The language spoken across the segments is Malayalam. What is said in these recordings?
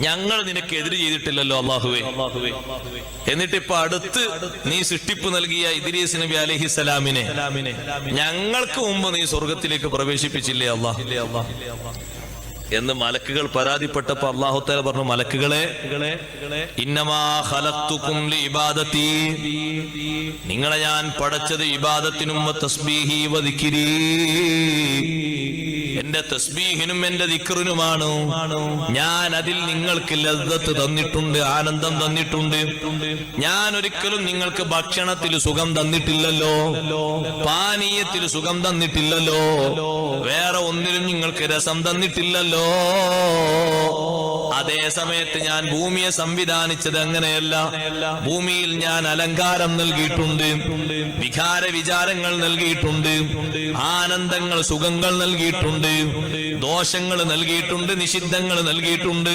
ഞങ്ങൾ നിനക്ക് എതിര് ചെയ്തിട്ടില്ലല്ലോ അള്ളാഹുവേ. എന്നിട്ട് ഇപ്പൊ അടുത്ത് നീ സൃഷ്ടിപ്പ് നൽകിയ ഇദ്രീസ് നബി അലഹി സലാമിനെ ഞങ്ങൾക്ക് മുമ്പ് നീ സ്വർഗത്തിലേക്ക് പ്രവേശിപ്പിച്ചില്ലേ അള്ളാഹ് എന്ന് മലക്കുകൾ പരാതിപ്പെട്ടപ്പോ അള്ളാഹുത്താല പറഞ്ഞു മലക്കുകളെ നിങ്ങളെ ഞാൻ പടച്ചത് ഇബാദത്തിനും എന്റെ തസ്ബീഹിനും എന്റെ ദിക്റിനുമാണ്. ഞാൻ അതിൽ നിങ്ങൾക്ക് ലദ്ദത്ത് തന്നിട്ടുണ്ട് ആനന്ദം തന്നിട്ടുണ്ട്. ഞാൻ ഒരിക്കലും നിങ്ങൾക്ക് ഭക്ഷണത്തിൽ സുഖം തന്നിട്ടില്ലല്ലോ. പാനീയത്തിൽ സുഖം തന്നിട്ടില്ലല്ലോ. വേറെ ഒന്നിലും നിങ്ങൾക്ക് രസം തന്നിട്ടില്ലല്ലോ. അതേ സമയത്ത് ഞാൻ ഭൂമിയെ സംവിധാനിച്ചത് അങ്ങനെയല്ല. ഭൂമിയിൽ ഞാൻ അലങ്കാരം നൽകിയിട്ടുണ്ട് വികാര വിചാരങ്ങൾ നൽകിയിട്ടുണ്ട് ആനന്ദങ്ങൾ സുഖങ്ങൾ നൽകിയിട്ടുണ്ട്. ദോഷങ്ങൾ നൽകിയിട്ടുണ്ട് നിഷിദ്ധങ്ങൾ നൽകിയിട്ടുണ്ട്.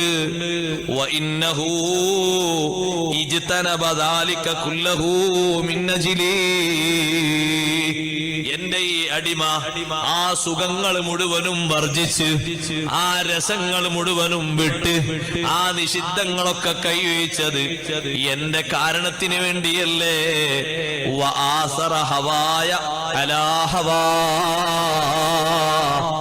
എന്റെ ഈ അടിമ ആ സുഖങ്ങൾ മുഴുവനും വർജിച്ച് ആ രസങ്ങൾ മുഴുവനും വിട്ട് ആ നിഷിദ്ധങ്ങളൊക്കെ കൈവച്ചത് എന്റെ കാരണത്തിന് വേണ്ടിയല്ലേ ഹവായ അലാ ഹവാ. എന്റെ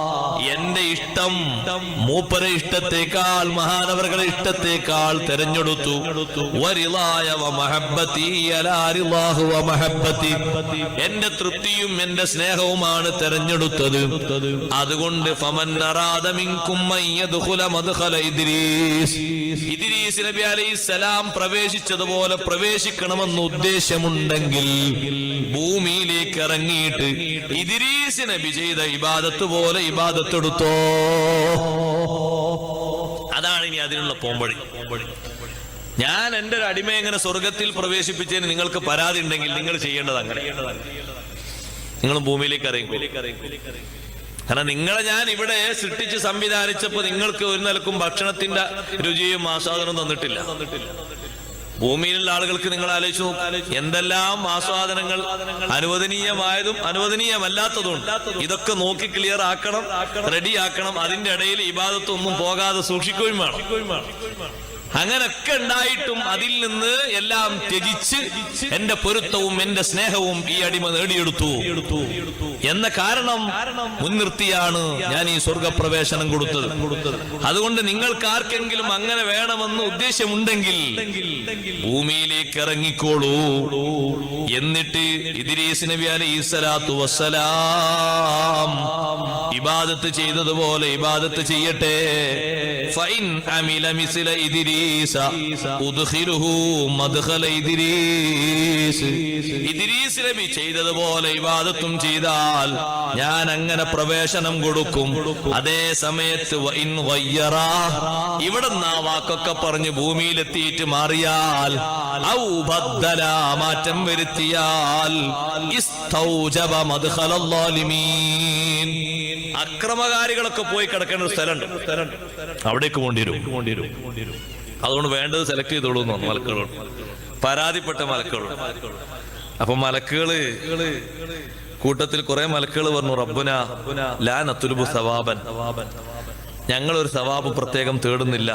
ഇഷ്ടം. മൂപ്പര ഇഷ്ടത്തെക്കാൾ മഹാനവരുടെ ഇഷ്ടത്തെക്കാൾ തെരഞ്ഞെടുത്തു. എന്റെ തൃപ്തിയും എന്റെ സ്നേഹവുമാണ് തെരഞ്ഞെടുത്തത്. അതുകൊണ്ട് ഫമൻ നബി സലാം പ്രവേശിച്ചതുപോലെ പ്രവേശിക്കണമെന്ന് ഉദ്ദേശമുണ്ടെങ്കിൽ ഭൂമിയിലേക്ക് ഇറങ്ങിയിട്ട് ഇദ്രീസ് നബി ഇബാദത്ത് പോലെ ഇബാദത്ത് എടുത്തോ അതാണ് ഇനി അതിനുള്ള പോംവഴി. ഞാൻ എന്റെ ഒരു അടിമയെ എങ്ങനെ സ്വർഗത്തിൽ പ്രവേശിപ്പിച്ചതിന് നിങ്ങൾക്ക് പരാതി ഉണ്ടെങ്കിൽ നിങ്ങൾ ചെയ്യേണ്ടത് അങ്ങനെ. നിങ്ങൾ ഭൂമിയിലേക്ക് അറിയും കാരണം നിങ്ങളെ ഞാൻ ഇവിടെ സൃഷ്ടിച്ച് സംവിധാനിച്ചപ്പോ നിങ്ങൾക്ക് ഒരു നിലക്കും ഭക്ഷണത്തിന്റെ രുചിയും ആസ്വാദനവും തന്നിട്ടില്ല. ഭൂമിയിലുള്ള ആളുകൾക്ക് നിങ്ങൾ ആലോചിച്ചു എന്തെല്ലാം ആസ്വാദനങ്ങൾ അനുവദനീയമായതും അനുവദനീയമല്ലാത്തതും ഇതൊക്കെ നോക്കി ക്ലിയർ ആക്കണം റെഡി ആക്കണം. അതിന്റെ ഇടയിൽ ഇബാദത്തൊന്നും പോകാതെ സൂക്ഷിക്കുകയും വേണം. അങ്ങനൊക്കെ ഉണ്ടായിട്ടും അതിൽ നിന്ന് എല്ലാം ത്യജിച്ച് എന്റെ പൊരുത്തവും എന്റെ സ്നേഹവും ഈ അടിമ നേടിയെടുത്തു. എന്ന കാരണം മുൻനിർത്തിയാണ് ഞാൻ ഈ സ്വർഗപ്രവേശനം കൊടുത്തത്. അതുകൊണ്ട് നിങ്ങൾക്ക് ആർക്കെങ്കിലും അങ്ങനെ വേണമെന്ന് ഉദ്ദേശമുണ്ടെങ്കിൽ ഭൂമിയിലേക്ക് ഇറങ്ങിക്കോളൂ. എന്നിട്ട് ഇദ്രീസ് നബി അലി സ്വലാത്തു വസ്സലാം ഇബാദത്ത് ചെയ്തതുപോലെ ഇബാദത്ത് ചെയ്യട്ടെ. ചെയ്തതുപോലെ ഇബാദത്തും ചെയ്താൽ ഞാൻ അങ്ങനെ പ്രവേശനം കൊടുക്കും. അതേ സമയത്ത് ഇവിടെ ആ വാക്കൊക്കെ പറഞ്ഞ് ഭൂമിയിലെത്തിയിട്ട് മാറിയാൽ മാറ്റം വരുത്തിയാൽ അക്രമകാരികളൊക്കെ പോയി കിടക്കേണ്ട ഒരു സ്ഥലമുണ്ട്. അവിടേക്ക് കൊണ്ടിരും അതുകൊണ്ട് വേണ്ടത് സെലക്ട് ചെയ്തോളൂ എന്ന് മലക്കുകളോട് പരാതിപ്പെട്ട മലക്കുകളോട് അപ്പൊ മലക്കുകൾ കൂട്ടത്തിൽ കുറെ മലക്കുകൾ പറഞ്ഞു റബ്ബുന ലാ നത്തുലുബു സവാബൻ. ഞങ്ങൾ ഒരു സവാബ് പ്രത്യേകം തേടുന്നില്ല.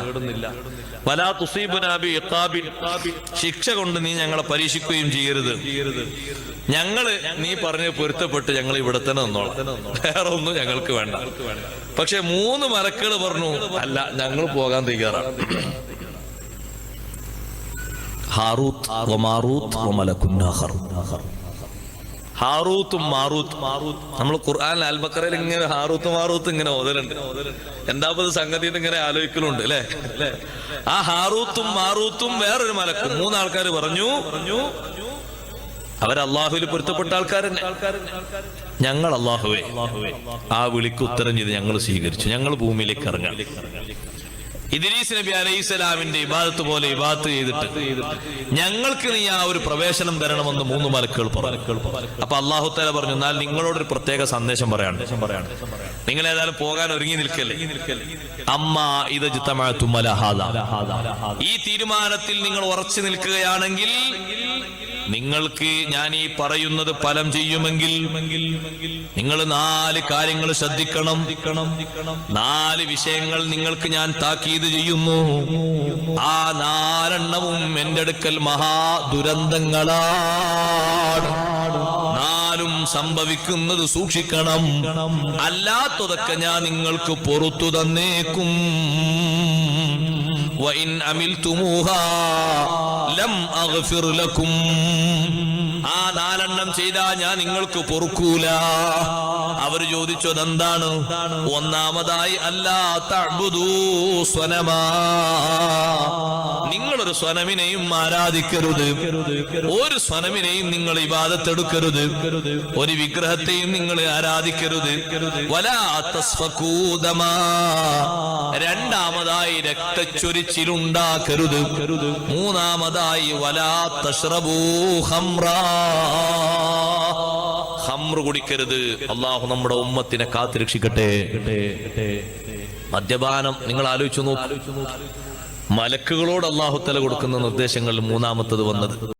വലാ തുസീബുനാ ബി ഇഖാബിൻ. ശിക്ഷ കൊണ്ട് നീ ഞങ്ങളെ പരീക്ഷിക്കുകയും ചെയ്യരുത് ഞങ്ങൾ നീ പറഞ്ഞ് പൊരുത്തപ്പെട്ട് ഞങ്ങൾ ഇവിടെ തന്നെ നിന്നോളാം വേറെ ഒന്നും ഞങ്ങൾക്ക് വേണ്ട പക്ഷെ മൂന്ന് മരക്കൾ പറഞ്ഞു അല്ല ഞങ്ങൾ പോകാൻ തയ്യാറാണ് ഹാറൂത്ത് വമാറൂത്ത് വമലക്കുൻ ആഖർ. ഹാറൂത്തും മാറൂത്തും. നമ്മൾ ഖുർആൻ അൽബക്കറയിൽ ഇങ്ങനെ ഹാറൂത്ത് മാറൂത്ത് ഇങ്ങനെ ഓതലുണ്ട്. എന്താ ഇപ്പൊ സംഗതി ഇങ്ങനെ ആലോചിക്കലുണ്ട് അല്ലെ? ആ ഹാറൂത്തും മാറൂത്തും വേറൊരു മലക്കും. മൂന്നാൾക്കാർ പറഞ്ഞു പറഞ്ഞു അവർ അള്ളാഹുവിൽ പൊരുത്തപ്പെട്ട ആൾക്കാർ ഞങ്ങൾ അള്ളാഹുവേ. ആ വിളിക്ക് ഉത്തരം ചെയ്ത് ഞങ്ങൾ സ്വീകരിച്ചു. ഞങ്ങൾ ഭൂമിയിലേക്ക് ഇറങ്ങാം ഇദ്രീസ് നബി അലൈഹി സ്വലാമിന്റെ ഇബാദത്ത് പോലെ ഇബാദത്ത് ചെയ്തിട്ട് ഞങ്ങൾക്ക് നീ ആ ഒരു പ്രവേശനം തരണമെന്ന് മൂന്ന് മലക്കുകൾ അപ്പൊ അള്ളാഹു താല പറഞ്ഞു എന്നാൽ നിങ്ങളോടൊരു പ്രത്യേക സന്ദേശം പറയാണ്. നിങ്ങൾ ഏതായാലും പോകാൻ ഒരുങ്ങി നിൽക്കല്ലേ? അമ്മ ഇത് ഈ തീരുമാനത്തിൽ നിങ്ങൾ ഉറച്ചു നിൽക്കുകയാണെങ്കിൽ നിങ്ങൾക്ക് ഞാൻ ഈ പറയുന്നത് ഫലം ചെയ്യുമെങ്കിൽ നിങ്ങൾ നാല് കാര്യങ്ങൾ ശ്രദ്ധിക്കണം. നാല് വിഷയങ്ങൾ നിങ്ങൾക്ക് ഞാൻ താക്കീത് ചെയ്യുന്നു. ആ നാലെണ്ണവും എന്റെ അടുക്കൽ മഹാ ദുരന്തങ്ങളാണ്. നാലും സംഭവിക്കുന്നത് സൂക്ഷിക്കണം. അല്ലാത്തതൊക്കെ ഞാൻ നിങ്ങൾക്ക് പുറത്തു തന്നേക്കും. ആ നാലെണ്ണം ചെയ്താ ഞാൻ നിങ്ങൾക്ക് പൊറുക്കൂല. അവർ ചോദിച്ചു അതെന്താണ് ഒന്നാമതായി അല്ലാ തഅബുദൂ സ്വനമാ. സ്വനമിനെയും ആരാധിക്കരുത്. ഒരു സ്വനമിനെയും നിങ്ങൾ ഇബാദത്തെടുക്കരുത്. ഒരു വിഗ്രഹത്തെയും നിങ്ങൾ ആരാധിക്കരുത്. രണ്ടാമതായി രക്തച്ചൊരിച്ചിലുണ്ടാക്കരുത്. മൂന്നാമതായി വലാത്ത ഖംറാ. ഹംറ് കുടിക്കരുത്. അള്ളാഹു നമ്മുടെ ഉമ്മത്തിനെ കാത്തുരക്ഷിക്കട്ടെ. മദ്യപാനം നിങ്ങൾ ആലോചിച്ചു നോക്കൂ. മലക്കുകളോട് അള്ളാഹുത്തല തല കൊടുക്കുന്ന നിർദ്ദേശങ്ങളിൽ മൂന്നാമത്തത് വന്നത്.